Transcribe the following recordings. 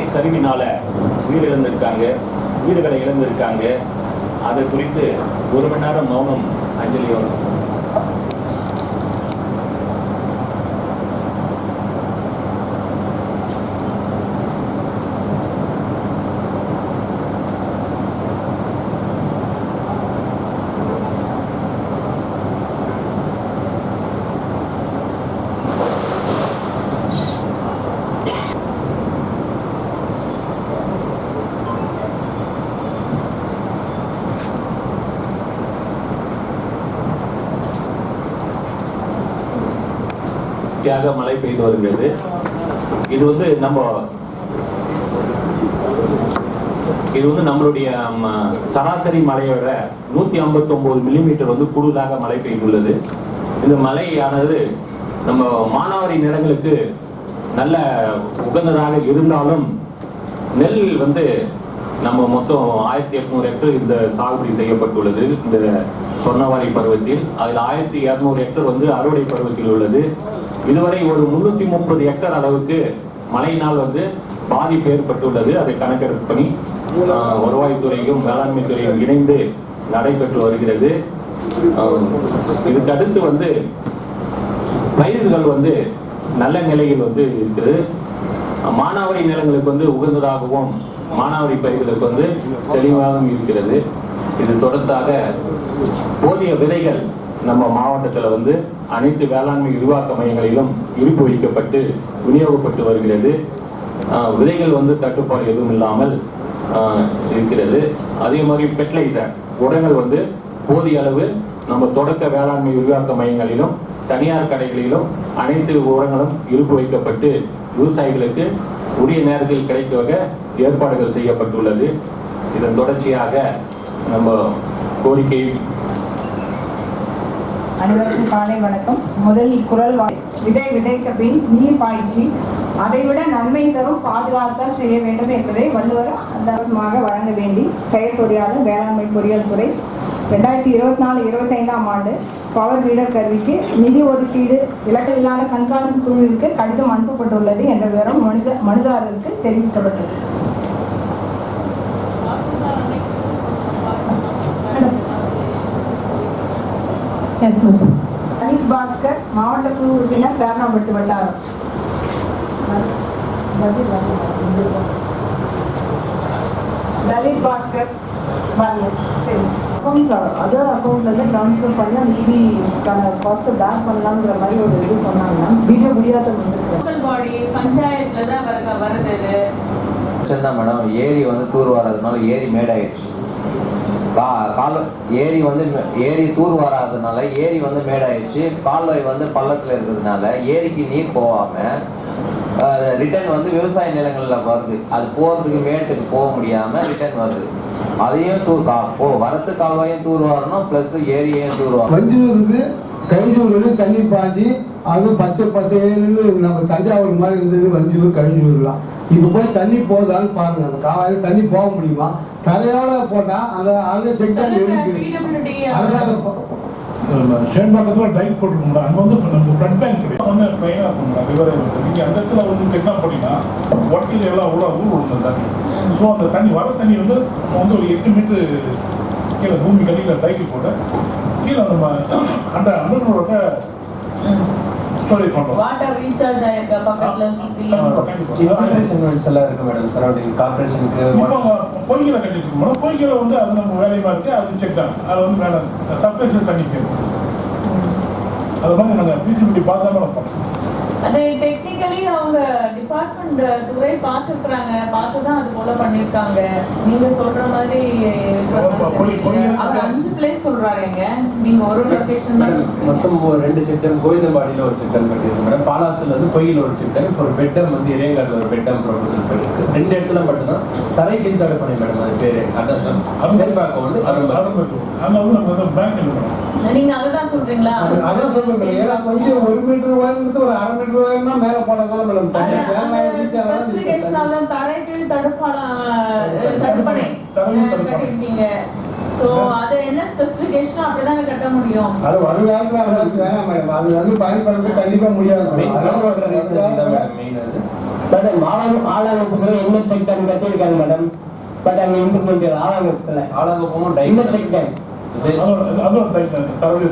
மலை சரிவினால உயிரிழந்திருக்காங்க வீடுகளை இழந்திருக்காங்க. அதை குறித்து ஒரு மணி நேரம் மௌனம் அஞ்சலியோடு தியாக மழை பெய்து வருகிறது. இது வந்து நம்ம இது வந்து நம்மளுடைய சராசரி மலையோட நூத்தி ஐம்பத்தி ஒன்பது மில்லிமீட்டர் வந்து கூடுதலாக மழை பெய்துள்ளது. இந்த மழையானது நம்ம மானாவாரி நிலங்களுக்கு நல்ல உகந்ததாக இருந்தாலும் நெல் வந்து நம்ம மொத்தம் ஆயிரத்தி எட்நூறு ஹெக்டர் இந்த சாகுபடி செய்யப்பட்டுள்ளது. இந்த சொன்னவாரி பருவத்தில் அதில் ஆயிரத்தி இரநூறு ஹெக்டர் வந்து அறுவடை பருவத்தில் உள்ளது. இதுவரை ஒரு முன்னூத்தி முப்பது ஹெக்டர் அளவுக்கு மழையினால் வந்து பாதிப்பு ஏற்பட்டுள்ளது. அதை கணக்கெடுப்பு பணி வருவாய்த்துறையும் வேளாண்மை துறையும் இணைந்து நடைபெற்று வருகிறது. ஆஹ், இதுக்கு அடுத்து வந்து பயிர்கள் வந்து நல்ல நிலையில் வந்து இருக்குது. மானாவாரி நிலங்களுக்கு வந்து உகந்ததாகவும் மானாவரி பயிர்களுக்கு வந்து தெளிவாகவும் இருக்கிறது. இது தொடர்ந்தாக போதிய விதைகள் நம்ம மாவட்டத்தில் வந்து அனைத்து வேளாண்மை விரிவாக்க மையங்களிலும் இருப்பு வைக்கப்பட்டு விநியோகப்பட்டு வருகிறது. விதைகள் வந்து தட்டுப்பாடு எதுவும் இல்லாமல் இருக்கிறது. அதே மாதிரி ஃபெர்டிலைசர் உரங்கள் வந்து போதிய அளவு நம்ம தொடக்க வேளாண்மை விரிவாக்க மையங்களிலும் தனியார் கடைகளிலும் அனைத்து உரங்களும் இருப்பு வைக்கப்பட்டு விவசாயிகளுக்கு உரிய நேரத்தில் கிடைக்க வகை ஏற்பாடுகள் செய்யப்பட்டுள்ளது. இதன் தொடர்ச்சியாக நம்ம கோரிக்கை அனைவருக்கும் காலை வணக்கம். முதலில் குரல் வா- விதை விதைத்த பின் நீர் பாய்ச்சி அதைவிட நன்மை தரும் பாதுகாத்தல் செய்ய வேண்டும் என்பதை வள்ளுவர் அந்தரசமாக வழங்க வேண்டி செயற்பொறியாளர் வேளாண்மை பொறியியல் துறை ரெண்டாயிரத்தி இருபத்தி நாலு இருபத்தைந்தாம் ஆண்டு பவர் வீடர் கருவிக்கு நிதி ஒதுக்கீடு இலக்கில்லாத கண்காணிப்பு குழுவிற்கு கடிதம் அனுப்பப்பட்டுள்ளது என்ற விவரம் மனித மனுதாரருக்கு தெரிவிக்கப்பட்டது. எஸ் மேடம் லலித் பாஸ்கர் மாவட்ட குழு உறுப்பினர் பேரணப்பட்டு வட்டாரம். லலித் பாஸ்கர் சரி. அக்கௌண்ட்ஸ் அதர் அக்கௌண்ட்லேருந்து ட்ரான்ஸ்ஃபர் பண்ணால் மீதிக்கான காஸ்ட்டை பேக் பண்ணலாங்கிற மாதிரி ஒரு இது சொன்னாங்க. மேம் வீடியோ முடியாத வந்திருக்கு. பஞ்சாயத்துல தான் வர வருது பிரச்சனை தான் மேடம் ஏரி வந்து தூர் வராதனால ஏரி மேடாயிடுச்சு. கால ஏரி வந்து ஏரி தூர் வராதனால ஏரி வந்து மேடாயிடுச்சு. கால்வாய் வந்து பள்ளத்தில் இருக்கிறதுனால ஏரிக்கு நீர் போகாமல் ரிட்டர்ன் வந்து விவசாய நிலங்களில் வருது. அது போகிறதுக்கு மேட்டுக்கு போக முடியாமல் ரிட்டர்ன் வருது. அதையும் தூர் கா போ வரத்து கால்வாயும் தூர் வரணும் ப்ளஸ் ஏரியையும் தூர் வரணும். வஞ்சூருக்கு கழிஞ்சூர்னு தண்ணி பாய்ச்சி அதுவும் பச்சை பசேல்னு நம்ம தஞ்சாவூர் மாதிரி இருந்தது வஞ்சூர் கழிஞ்சூர்லாம். இப்போ போய் தண்ணி போகுதான்னு பாருங்க அந்த காலையில் தண்ணி போக முடியுமா? தலையோட போட்டா அந்த அந்த செக் இருக்குது PWD அரசாங்கம் சேன்பாக்கத்தில் டைக் போட்டுருக்கோம்ல அங்கே வந்து நம்ம ஃப்ரண்ட் பேங்க் கிடையாது வந்து ட்ரெயினாக இருக்கும்ல வந்து நீங்கள் அந்த இடத்துல வந்து செக் போனீங்கன்னா ஒட்டியில் எல்லாம் உள்ள ஊர் விழுந்த தண்ணி ஸோ அந்த தண்ணி வர தண்ணி வந்து ஒரு எட்டு மீட்டரு கீழே பூமி கடியில் டைக்கு போட்டு கீழே நம்ம அந்த அண்ணனோட ஸ்டோரேஜ் பண்ணுறோம் வாட்டர் ரீசார்ஜ் ஆயிருக்க பக்கத்துல சுத்தி? இன்ஃபில்ட்ரேஷன் வெல்ஸ் எல்லாம் இருக்கு மேடம் சரௌண்டிங் கார்பரேஷனுக்கு இப்போ பொய்களை கட்டிட்டு இருக்கோம் பொய்களை வந்து அது நம்ம வேலையுமா இருக்கு அது செக் தான். அது வந்து மேடம் சப்ஸ்டேஷன் தண்ணி கேட்கும் அது மாதிரி நாங்கள் பிசிபிடி பார்த்து தான் பண்ணோம் அது டெக்னிக்கலி அவங்க டிபார்ட்மெண்ட் துறை பார்த்துருக்குறாங்க. பார்த்து தான் அது போல பண்ணிருக்காங்க நீங்க சொல்ற மாதிரி அவர் அஞ்சு பிளேஸ் சொல்றாருங்க நீங்க ஒரு லொகேஷன் தான் மொத்தம் ஒரு ரெண்டு செக்டம் கோவிந்தம்பாடியில் ஒரு செக்டம் கட்டியிருக்கு. மேடம் பாலாத்துல வந்து பொய்யில் ஒரு இப்போ ஒரு பெட்டம் வந்து இறையங்காட்டில் ஒரு பெட்டம் ப்ரொபோசல் பண்ணிருக்கு ரெண்டு இடத்துல மட்டும்தான். தரை கீழ் தடுப்பணை மேடம் அது பேரு. அதான் சார். அரும்பு அங்க வந்து பேங்க் எடுக்கணும் நீங்க அதுதான் சொல்றீங்களா? அது- அதான் சொல்லுங்க ஏன்னா கொஞ்சம் ஒரு மீட்டர் உயரத்துக்கு ஒரு அரை மீட்டர் மேலே போனதால மேடம். தண்ணி ரீச் தரைக்கு தடுப்பணை ஸோ அது என்ன ஸ்பெசிபிகேஷன் அப்படிதானே கட்ட முடியும்? அது வருங்காலத்தில் அது வேணாம் மேடம். அது வந்து பயன்படுத்த கண்டிப்பாக முடியாது மேடம். ஆளாங்க ஆளாங்கப்புகள் என்ன செக்டர் கட்டியிருக்காங்க மேடம்? பட் அங்கே இம்ப்ரூவ்மெண்ட் ஆளாங்கப்புல ஆலங்கப்பமும் என்ன டைப் செக்டர் டைப் தரவே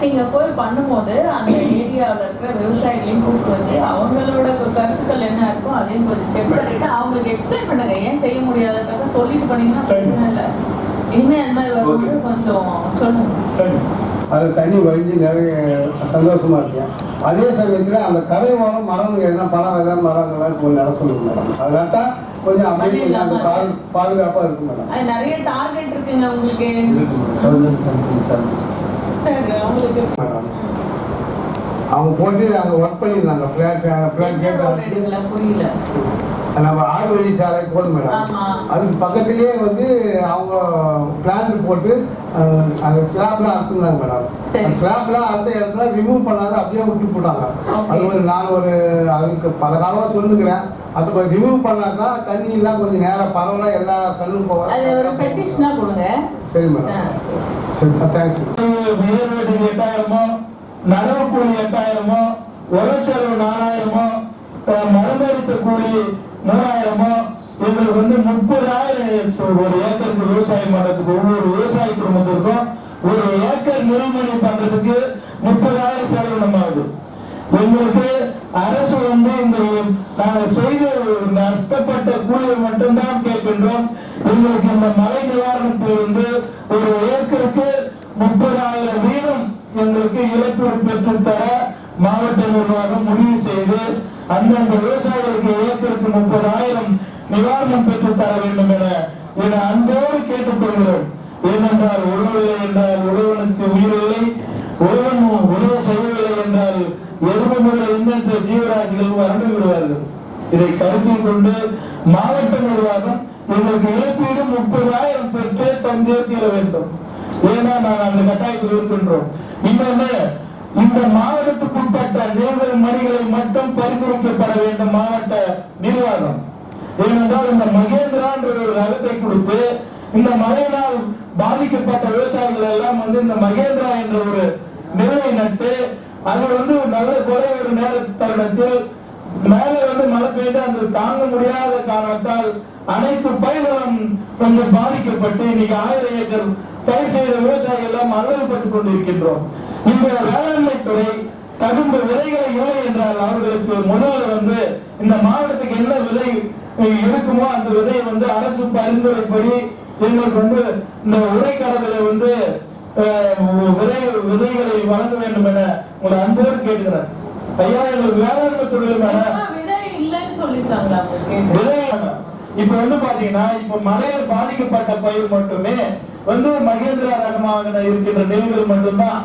அது நீங்க போய் பண்ணும்போது அந்த ஏரியாவுல இருக்கிற விவசாயிகளையும் கூப்பிட்டு வச்சு அவங்களோட கருத்துக்கள் என்ன இருக்கோ அதையும் கொஞ்சம் செக் பண்ணிட்டு அவங்களுக்கு எக்ஸ்பிளைன் பண்ணுங்க. ஏன் செய்ய முடியாதுன்றத சொல்லிட்டு பண்ணீங்கன்னா பிரச்சனை இல்லை. இனிமே அந்த மாதிரி வரும்போது கொஞ்சம் சொல்லுங்க. சரி அது தண்ணி வழிஞ்சு நிறைய சந்தோஷமா இருக்கேன் அதே சமயத்தில் அந்த கரை ஓரம் மரம் எதனா பழம் எதாவது மரங்கள்லாம் கொஞ்சம் நட சொல்லுங்க மேடம் அது நட்டா கொஞ்சம் அப்படியே கொஞ்சம் அந்த பாது பாதுகாப்பாக இருக்கும் மேடம் நிறைய டார்கெட் இருக்குங்க உங்களுக்கு. அவங்க போட்டு அங்கே ஒர்க் பண்ணியிருந்தாங்க. ஃப்ளாட் ஃப்ளாட் என்ன கேட் road எடுக்கல புரியல. நம்ம ஆறு வழி சாலை போதும் மேடம். அதுக்கு பக்கத்துலேயே வந்து அவங்க பிளான் போட்டு அந்த ஸ்லாப்லாம் அறுத்துருந்தாங்க மேடம். அந்த ஸ்லாப்லாம் அறுத்த இடத்துல ரிமூவ் பண்ணாத அப்படியே விட்டு போட்டாங்க. அது ஒரு நான் ஒரு அதுக்கு பல காலமாக சொல்லுங்கிறேன் அதை ரிமூவ் பண்ணாக்கா தண்ணி எல்லாம் கொஞ்சம் நேரம் பரவலாக எல்லா கல்லும் கொடுங்க. சரி. மேடம். சரி தேங்க்ஸ் உயர்வீடு எட்டாயிரமோ நடவு கூலி எட்டாயிரமோ உரச்செலவு நாலாயிரமோ அஹ் கூலி மூணாயிரமோ எங்களுக்கு வந்து முப்பதாயிரம் ஒரு ஏக்கருக்கு விவசாயம் பண்றதுக்கு ஒவ்வொரு விவசாய குடும்பத்திற்கும் ஒரு ஏக்கர் நிலமணி பண்றதுக்கு முப்பதாயிரம் செலவு நம்ம ஆகுது எங்களுக்கு அரசு வந்து இந்த நாங்கள் செய்த நஷ்டப்பட்ட கூலியை மட்டும்தான் கேட்கின்றோம் எங்களுக்கு இந்த மழை நிவாரணத்திலிருந்து ஒரு ஏக்கருக்கு முப்பதாயிரம் வீதம் எங்களுக்கு இழப்பீடு பெற்று தர மாவட்ட நிர்வாகம் முடிவு செய்து அந்தந்த விவசாயிகளுக்கு ஏக்கருக்கு முப்பதாயிரம் நிவாரணம் பெற்று தர வேண்டும் என என அன்போடு கேட்டுக்கொள்கிறோம். ஏனென்றால் உழவில்லை என்றால் உறவனுக்கு உயிர் இல்லை உறவன் உறவு செய்யவில்லை என்றால் எறும்பு முதல் எண்ணற்ற ஜீவராசிகள் வறண்டு விடுவார்கள். இதை கருத்தில் கொண்டு மாவட்ட நிர்வாகம் எங்களுக்கு இழப்பீடு முப்பதாயிரம் பெற்று தந்தே தீர வேண்டும். ஏன்னா நான் அந்த கட்டாயத்தில் இருக்கின்றோம். இன்னொன்னு இந்த மாவட்டத்துக்குட்பட்ட நெல்கள் மணிகளை மட்டும் பரிந்துரைக்கப்பட வேண்டும் மாவட்ட நிர்வாகம். ஏனென்றால் இந்த மகேந்திரான்ற ஒரு ரகத்தை கொடுத்து இந்த மழையினால் பாதிக்கப்பட்ட விவசாயிகள் எல்லாம் வந்து இந்த மகேந்திரா என்ற ஒரு நிலவை நட்டு அது வந்து நல்ல குறை ஒரு நேர தருணத்தில் மேலே வந்து மழை பெய்து அந்த தாங்க முடியாத காரணத்தால் அனைத்து பயிர்களும் கொஞ்சம் பாதிக்கப்பட்டு இன்னைக்கு ஆயிரம் ஏக்கர் பயிர் செய்த விவசாயிகள் எல்லாம் அல்லல்பட்டுக் கொண்டிருக்கின்றோம். இந்த வேளாண்மை துறை தகுந்த விதைகளை இல்லை என்றால் அவர்களுக்கு முதல்ல வந்து இந்த மாவட்டத்துக்கு என்ன விலை இருக்குமோ அந்த விதையை வந்து அரசு பரிந்துரைப்படி எங்களுக்கு வந்து இந்த உரைக்கடலை வந்து விதை விதைகளை வழங்க வேண்டும் என உங்களை அன்போடு கேட்கிறேன் ஐயா எங்களுக்கு வேளாண்மை உங்களுக்கு விதை இப்ப வந்து பாத்தீங்கன்னா இப்ப மழையில் பாதிக்கப்பட்ட பயிர் மட்டுமே வந்து மகேந்திரா ரகமாக இருக்கின்ற நெல்கள் மட்டும்தான்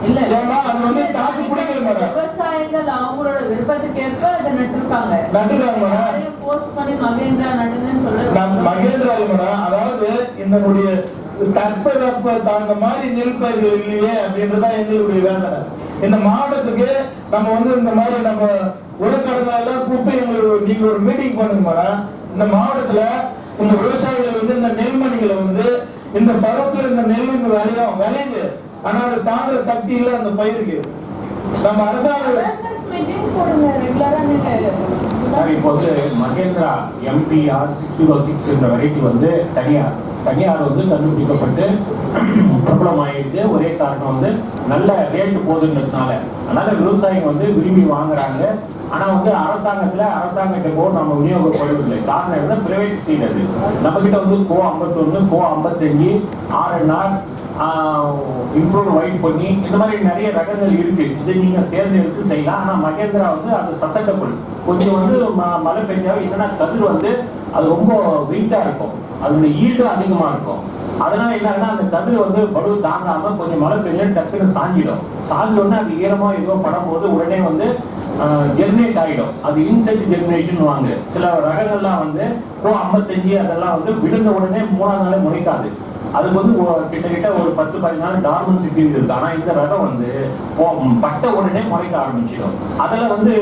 இல்ல இல்ல. ஏன்னா அது வந்து தாக்கு பிடிக்கல மேடம் விவசாயிகள் அவங்களோட விருப்பத்துக்கு ஏற்ப இதை நட்டிருக்காங்க. மேடம் ஃபோர்ஸ் பண்ணி மகேந்திரா நடுங்கன்னு சொல்ல நம் மகேந்திரா மேடம் அதாவது என்னுடைய தட்பவெப்ப தகுந்த மாதிரி நெல் பயிர்கள் இல்லையே அப்படின்றதான் எங்களுடைய வேதனை. இந்த மாவட்டத்துக்கு நம்ம வந்து இந்த மாதிரி நம்ம உடற்கடனை எல்லாம் கூப்பிட்டு எங்களுக்கு நீங்க ஒரு மீட்டிங் பண்ணுங்க மேடம் இந்த மாவட்டத்துல இந்த விவசாயிகள் வந்து இந்த நெல்மணிகளை வந்து இந்த பருவத்தில் இந்த நெல் விளையும் விளையுது. ஆனா அது தாங்குற சக்தி இல்ல அந்த பயிருக்கு நம்ம அரசாங்கம் சார் இப்போ வந்து Mahindra MPR six zero six என்ற வெரைட்டி வந்து தனியார். தனியார் வந்து கண்டுபிடிக்கப்பட்டு பிரபலமாயிருக்கு ஒரே காரணம் வந்து நல்ல ரேட்டு போதுன்றதுனால அதனால விவசாயிங்க வந்து விரும்பி வாங்குறாங்க. ஆனா வந்து அரசாங்கத்துல அரசாங்கத்தை போ நம்ம விநியோகப்படுவதில்லை. காரணம் என்ன பிரைவேட் சீட் அது. நம்ம கிட்ட வந்து கோ ஐம்பத்தொன்னு கோ ஐம்பத்தஞ்சு ஆர்என்ஆர் இம்ப்ரூவ் ஒயிட் பண்ணி இந்த மாதிரி நிறைய ரகங்கள் இருக்கு. இதை நீங்க தேர்ந்தெடுத்து செய்யலாம். ஆனா மகேந்திரா வந்து அது சசட்டபிள் கொஞ்சம் வந்து ம- மழை பெஞ்சாவே என்னன்னா கதிர் வந்து அது ரொம்ப வெயிட்டா இருக்கும். அதோட ஈல்டு அதிகமா இருக்கும். அதனால என்னன்னா அந்த கதிர் வந்து படுவு தாங்காம கொஞ்சம் மழை பெஞ்சா டக்குன்னு சாஞ்சிடும். சாஞ்சோடனே அது ஈரமா ஏதோ படும்போது உடனே வந்து ஜெர்மினேட் ஆகிடும் அது இன்செக்ட் ஜெர்மினேஷன் வாங்க. சில ரகங்கள்லாம் வந்து கோ ஐம்பத்தஞ்சு அதெல்லாம் வந்து விழுந்த உடனே மூணாவது நாளே முளைக்காது. அதுக்கு வந்து கிட்டத்தட்ட ஒரு பத்து பதினாலு டார்மன்சி பீரியட் இருக்கு. ஆனா இந்த ரகம் வந்து பட்ட உடனே முளைக்க ஆரம்பிச்சிடும். அதுல வந்து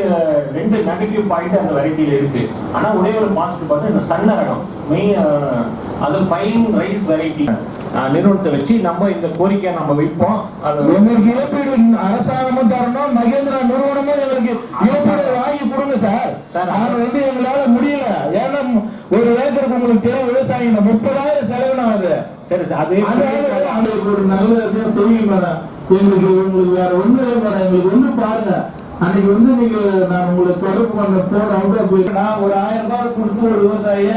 ரெண்டு நெகட்டிவ் பாயிண்ட் அந்த வெரைட்டியில இருக்கு. ஆனா ஒரே ஒரு பாசிட்டிவ் பார்த்து இந்த சன்ன ரகம் மெயின் அது ஃபைன் ரைஸ் வெரைட்டி நிறுவனத்தை வச்சு நம்ம இந்த கோரிக்கையை நம்ம வைப்போம். அது எங்களுக்கு இழப்பீடு அரசாங்கமும் தரணும் மகேந்திரா நிறுவனமும் எங்களுக்கு இழப்பீடு வாங்கி கொடுங்க சார். சார், நாங்க வந்து எங்களால முடியல. ஏன்னா ஒரு ஏக்கருக்கு உங்களுக்கு தெரியும் விவசாயிங்க முப்பதாயிரம் செலவுனா அது சரி சார் அது ஒரு நல்ல செய்யுங்க மேடம். எங்களுக்கு உங்களுக்கு வேற ஒண்ணு இல்லை மேடம். எங்களுக்கு ஒண்ணு பாருங்க. அன்னைக்கு வந்து நீங்க நான் உங்களுக்கு தொடர்பு பண்ண போன அவுட்டா போய் நான் ஒரு ஆயிரம் ரூபாய் கொடுத்து ஒரு விவசாயிய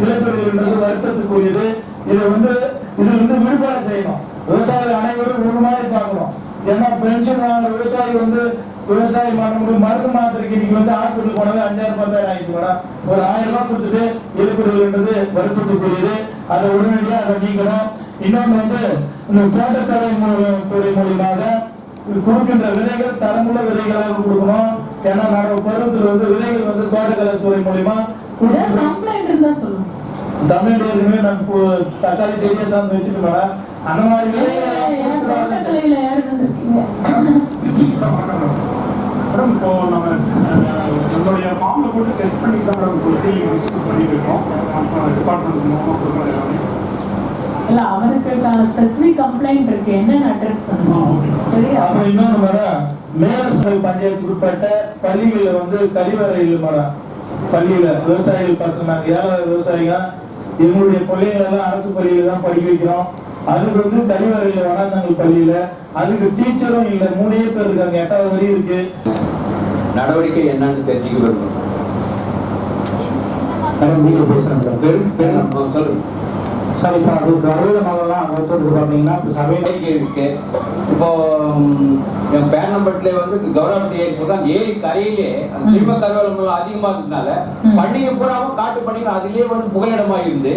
இழப்பீடுன்றது வருத்தத்துக்குரியது. இதை வந்து இதுல இருந்து விடுபாடு செய்யணும். விவசாயிகள் அனைவரும் ஒரு மாதிரி பார்க்கணும். ஏன்னா பென்ஷன் வாங்குற விவசாயி வந்து விவசாயி மருந்து மருந்து மாத்திரைக்கு இன்னைக்கு வந்து ஹாஸ்பிட்டல் போனது அஞ்சாயிரம் பத்தாயிரம் ஆயிடுச்சு மேடம். ஒரு ஆயிரம் ரூபாய் கொடுத்துட்டு இழப்பீடுன்றது வருத்தத்துக்குரியது. அதை உடனடியாக அதை நீக்கணும் இன்னொன்று வந்து இந்த தோட்டக்கலை துறை மூலியமாக கொடுக்கின்ற விதைகள் தரமுள்ள விதைகளாக கொடுக்கணும். ஏன்னா நம்ம பருவத்தில் வந்து விதைகள் வந்து தோட்டக்கலை துறை மூலியமா தமிழ் ஏற்கனவே நான் பு- தக்காளி செடியை தான் வச்சுட்டு மேடம். அந்த மாதிரி விதைகளை இப்போ நம்ம நம்மளுடைய ஃபார்ம்ல போட்டு டெஸ்ட் பண்ணி தான் மேடம் இப்போ சீலிங் டிஸ்ட்ரிபியூட் பண்ணிட்டு இருக்கோம். டிபார்ட்மெண்ட் மூலமாக கொடுக்குறது எல்லாமே. இல்ல அவருக்கான ஸ்பெசிபிக் கம்ப்ளைண்ட் இருக்கு. என்னன்னு அட்ரஸ் பண்ணணும் சரியா? அப்புறம் இன்னொன்று மேடம் மேலசல் பஞ்சாயத்து உட்பட்ட பள்ளிகளில் வந்து கழிவறை இல்லை மேடம் பள்ளியில விவசாயிகள் பசங்க நாங்க ஏழை விவசாயிங்க எங்களுடைய அரசு பள்ளியில தான் படிக்க வைக்கிறோம். அதுக்கு வந்து கழிவறையில் வனாந்தங்கள் பள்ளியில அதுக்கு டீச்சரும் இல்லை. மூணே பேர் இருக்காங்க. எட்டாவது வரி இருக்கு. நடவடிக்கை என்னன்னு தெரிஞ்சுக்க விரும்புகிறோம் மேடம் நீங்க பேசுறேன் பெரும் பெரும் சொல்லுங்க. சார் இப்போ அது கருவில மலைலாம் வைக்கிறதுக்கு பார்த்தீங்கன்னா இப்போ சபையில் கோரிக்கை இருக்கு. இப்போ என் பேர் நம்பர்ல வந்து கௌரவ ஏரி சொல்றாங்க ஏரி கரையிலே அந்த சிம்ம கருவேலம் அதிகமா இருந்ததுனால பண்டிகை பூராவும் காட்டு பண்டிகை அதிலே வந்து புகலிடமா இருந்து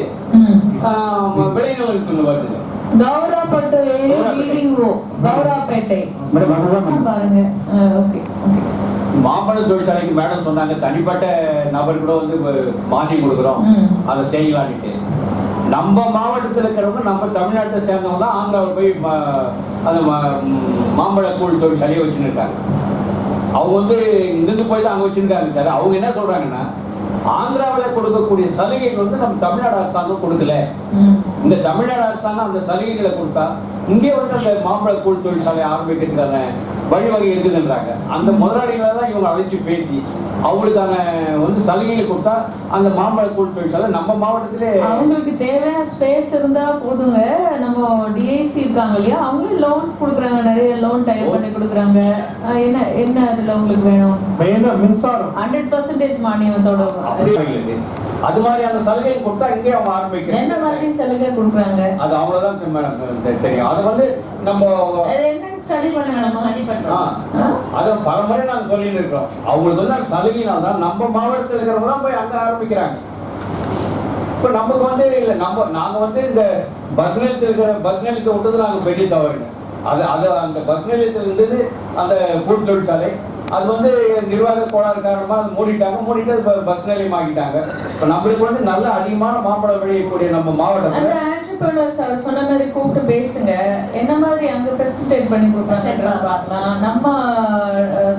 விளைநிலம் வருது கௌராப்பட்டு ஏரி அதுதான் பாருங்க. Okay okay. மாம்பழ தொழிற்சாலைக்கு மேடம் சொன்னாங்க. தனிப்பட்ட நபர் கூட வந்து மானியம் கொடுக்குறோம். அதை செய்யலான்ட்டு. நம்ம மாவட்டத்தில் இருக்கிறவங்க நம்ம தமிழ்நாட்டை சேர்ந்தவங்க தான் ஆந்திராவில் போய் அந்த மாம்பழ கூழ் தொழிற்சாலையை வச்சுன்னு இருக்காங்க அவங்க வந்து இங்கிருந்து போய் தான் அங்கே வச்சுருக்காங்க சார் அவங்க என்ன சொல்றாங்கன்னா ஆந்திராவில் கொடுக்கக்கூடிய சலுகைகள் வந்து நம்ம தமிழ்நாடு அரசாங்கம் கொடுக்கல. இந்த தமிழ்நாடு அரசாங்கம் அந்த சலுகைகளை கொடுத்தா இங்கே வந்து அந்த மாம்பழ கூழ் தொழிற்சாலை ஆரம்பிக்கிறதுக்கான வழிவகை இருக்குதுன்றாங்க. அந்த முதலாளிகளை தான் இவங்க அழைச்சி பேசி அவங்களுக்கான வந்து சலுகைகளை கொடுத்தா அந்த மாம்பழ கூழ் தொழிற்சாலை நம்ம மாவட்டத்திலே அவங்களுக்கு தேவையான ஸ்பேஸ் இருந்தா போதுங்க. நம்ம டிஐசி இருக்காங்க இல்லையா? அவங்களும் லோன்ஸ் கொடுக்குறாங்க நிறைய லோன் டைப் பண்ணி கொடுக்குறாங்க. என்ன என்ன அதுல உங்களுக்கு வேணும்? மெயினாக மின்சாரம். ஹண்ட்ரட் பர்சன்டேஜ் மானியத்தோட. அது மாதிரியான சலுகை கொடுத்தா இங்கே அவங்க என்ன ஆரம்பிக்கிறாங்க மாதிரி சலுகை கொடுக்குறாங்க? அது அவ்வளவுதான் மேடம் தெரியும். அது வந்து நம்ம அது ஸ்டடி அதை பலமுறை நாங்க சொல்லிட்டு இருக்கிறோம். அவங்களுக்கு வந்து சலுகையினால தான் நம்ம மாவட்டத்தில் இருக்கிறவங்க போய் அங்க ஆரம்பிக்கிறாங்க. இப்ப நமக்கு வந்து இல்ல நம்ம நாங்க வந்து இந்த பஸ் நிலையத்தில் இருக்கிற பஸ் நிலையத்தை விட்டது நாங்க பெரிய தவறுங்க அது அது அந்த பஸ் நிலையத்தில் இருந்தது அந்த கூட்டு தொழிற்சாலை அது வந்து நிர்வாக கோளாறு காரணமா அது மூடிட்டாங்க. மூடிட்டு அது ப- பஸ் நிலையம் ஆக்கிட்டாங்க. இப்ப நம்மளுக்கு வந்து நல்ல அதிகமான மாம்பழம் விளையக்கூடிய நம்ம அவர் சொன்ன மாதிரி கூப்பிட்டு பேசுங்க. என்ன மாதிரி அங்க ஃபெசிலிட்டேட் பண்ணி கொடுப்பாங்க பார்க்கலாம். நம்ம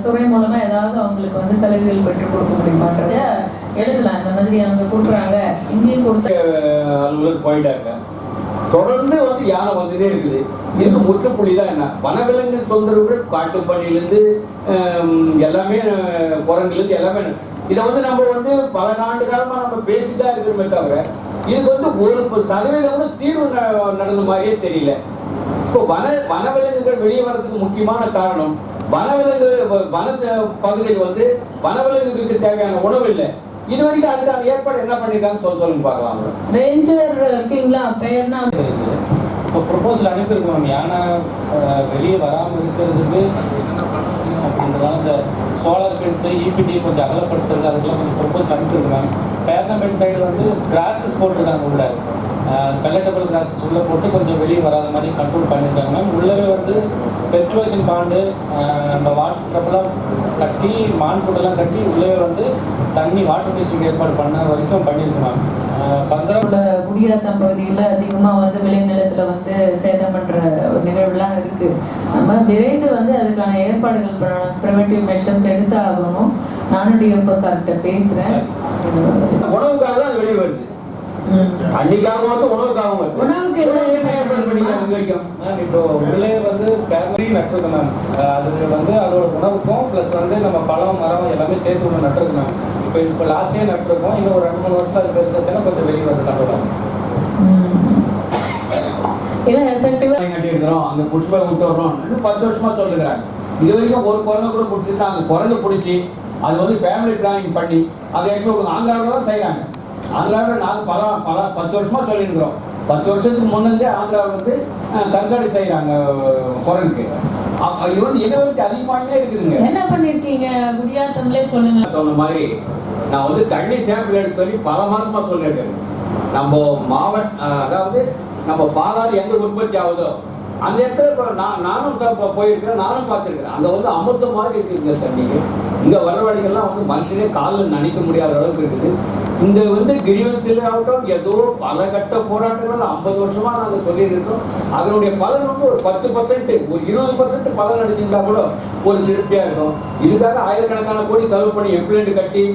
துறை மூலமா ஏதாவது அவங்களுக்கு வந்து சலுகைகள் பெற்றுக் கொடுக்க முடியுமான்றத எழுதலாம். இந்த மாதிரி அங்க கொடுக்குறாங்க. இங்கேயும் கொடுத்து அலுவலர் போயிட்டாங்க. தொடர்ந்து வந்து யானை வந்துட்டே இருக்குது. இது முற்றுப்புள்ளி தான் என்ன? வனவிலங்கு தொந்தரவுகள் காட்டு பணியிலேருந்து எல்லாமே குரங்குலேருந்து எல்லாமே இதை வந்து நம்ம வந்து பல ஆண்டு காலமாக நம்ம பேசிட்டு தான் இருக்கிறோமே தவிர இதுக்கு வந்து ஒரு சதவீதம் கூட தீர்வு நடந்த மாதிரியே தெரியல. இப்போ வன வனவிலங்குகள் வெளியே வர்றதுக்கு முக்கியமான காரணம் வனவிலங்கு வன பகுதியில் வந்து வனவிலங்குகளுக்கு தேவையான உணவு இல்லை. இது வரைக்கும் அதுக்கான ஏற்பாடு என்ன பண்ணிருக்காங்கன்னு சொல்ல சொல்லுங்க பார்க்கலாம். ரேஞ்சர் இருக்கீங்களா? பேர்னா இப்போ ப்ரொபோசல் அனுப்பியிருக்கோம் மேம் யானை வெளியே வராமல் இருக்கிறதுக்கு அப்படின்றதால இந்த சோலார் ஃபென்ஸு இபிடி கொஞ்சம் அகலப்படுத்துறது அதுக்கெல்லாம் கொஞ்சம் ப்ரொபோஸ் அனுப்பியிருக்காங்க பேர்னமெண்ட் சைடு வந்து கிராஸஸ் போட்டிருக்காங்க உள்ள. கலெக்டபிள் கிராஸஸ் உள்ள போட்டு கொஞ்சம் வெளியே வராத மாதிரி கண்ட்ரோல் பண்ணியிருக்காங்க மேம் உள்ளவே வந்து பெர்குவேஷன் பாண்டு நம்ம வாட்டர் ட்ரப்லாம் கட்டி மான் கூடெல்லாம் கட்டி உள்ளவே வந்து தண்ணி வாட்டர் டெஸ்டிங் ஏற்பாடு பண்ண வரைக்கும் பண்ணியிருக்கோம் மேம் உள்ள குடியாத்தம் பகுதியில் அதிகமாக வந்து விளைநிலத்தில் வந்து சேதம் பண்ணுற ஒரு நிகழ்வுலாம் இருக்கு. நம்ம விரைந்து வந்து அதுக்கான ஏற்பாடுகள் பண்ணணும் ப்ரிவென்டிவ் மெஷர்ஸ் எடுத்து ஆகணும் நானும் டிஎஃப்ஓ சார்கிட்ட பேசுகிறேன் உணவுக்காக தான் அது வெளியே வருது. அன்னைக்காக வந்து உணவுக்காக உணவுக்கு இப்போ உள்ளே வந்து பேமரி நட்டுருக்கு மேம். அது வந்து அதோட உணவுக்கும் ப்ளஸ் வந்து நம்ம பழம் மரம் எல்லாமே சேர்த்து ஒன்று நட்டுருக்கு மேம். இப்போ இப்போ லாஸ்ட் இயர் நட்டுருக்கோம் இன்னும் ஒரு ரெண்டு மூணு வருஷம் அது பெருசாச்சுன்னா கொஞ்சம் வெளியே வந்து நட்டுறோம் அந்த புஷ்பை விட்டு வர்றோம். பத்து வருஷமா சொல்லுகிறாங்க இது வரைக்கும் ஒரு குரங்கு கூட பிடிச்சிட்டு அந்த குரங்கு பிடிச்சி அது வந்து ஃபேமிலி பிளானிங் பண்ணி அதை எப்படி ஆந்திராவில் தான் செய்கிறாங்க ஆந்திராவில் நாங்கள் பல பல பத்து வருஷமா சொல்லியிருக்கிறோம் பத்து வருஷத்துக்கு முன்னே ஆந்திராவில் வந்து கண்காணி செய்கிறாங்க குரங்குக்கு வந்து இனவெளி அதிகமாகவே இருக்குதுங்க. என்ன பண்ணிருக்கீங்க? குடியாத்தம்லே சொல்லுங்க. சொன்ன மாதிரி நான் வந்து தண்ணி சாம்பிள் எடுத்து சொல்லி பல மாசமா சொல்லியிருக்கேன். நம்ம மாவட்ட அதாவது நம்ம பாலாறு எங்க உற்பத்தி ஆகுதோ அந்த இடத்துல இப்ப நான் நானும் இப்ப போயிருக்கிறேன் நானும் பார்த்திருக்கேன் அங்க வந்து அமிர்த மாதிரி இருக்குங்க தண்ணிக்கு. இங்க வர வழிகள்லாம் வந்து மனுஷனே காலில் நனைக்க முடியாத அளவுக்கு இருக்குது. இந்த வந்து கிரிவன்சில் ஆகட்டும் ஏதோ பல கட்ட போராட்டங்கள் ஐம்பது வருஷமா நாங்க சொல்லியிருக்கோம். அதனுடைய பலன் வந்து ஒரு பத்து பர்சன்ட் ஒரு இருபது பர்சன்ட் பலன் அடைஞ்சிருந்தா கூட ஒரு திருப்தியா இருக்கும். இதுக்காக ஆயிரக்கணக்கான கோடி செலவு பண்ணி எம்ப்ளாய்மெண்ட் கட்டி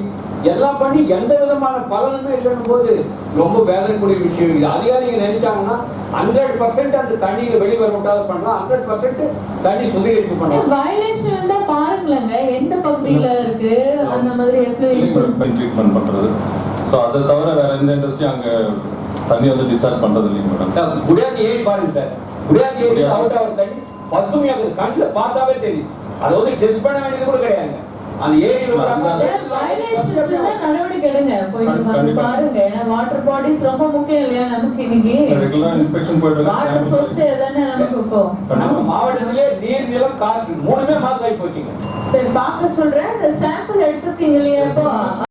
எல்லாம் பண்ணி எந்த விதமான பலனுமே இல்லைன்னு போது ரொம்ப வேதனைக்கூடிய விஷயம் இது. அதிகாரிங்க நினைச்சாங்கன்னா ஹண்ட்ரட் பர்சன்ட் அந்த தண்ணியில வெளியே வர விட்டாத பண்ணலாம். ஹண்ட்ரட் பர்சன்ட் தண்ணி சுத்திகரிப்பு பண்ணலாம். வயலேஷன் பாருங்களேங்க. எந்த பகுதியில இருக்கு? அந்த மாதிரி ட்ரீட்மெண்ட் பண்றது. ஸோ அதை தவிர வேற எந்த இண்டஸ்ட்ரியும் அங்க தண்ணி வந்து டிஸ்சார்ஜ் பண்றது இல்லைங்க மேடம் குடியாத்தி ஏரி பாருங்க சார் குடியாத்தி ஏரி அவுட் ஆகிற தண்ணி பசுமையா இருக்குது. கண்ணில் பார்த்தாவே தெரியும் அதை வந்து டெஸ்ட் பண்ண வேண்டியது கூட கிடையாது. அந்த நடவடிக்கை எடுங்க. போயிட்டு கண்டிப்பா. பாருங்க. ஏன்னா வாட்டர் பாடிஸ் ரொம்ப முக்கியம் இல்லையா நமக்கு இன்னைக்கு? ரெகுலரா இன்ஸ்பெக்ஷன் போயிட்டு வாட்டர் சோர்ஸ் தானே நமக்கு இப்போ? நம்ம மாவட்டத்திலே நீர் நிலம் காற்று மூணுமே மாசாகி போச்சுங்க. சரி பார்க்க சொல்றேன். இந்த சாம்பிள் எடுத்திருக்கீங்க இல்லையா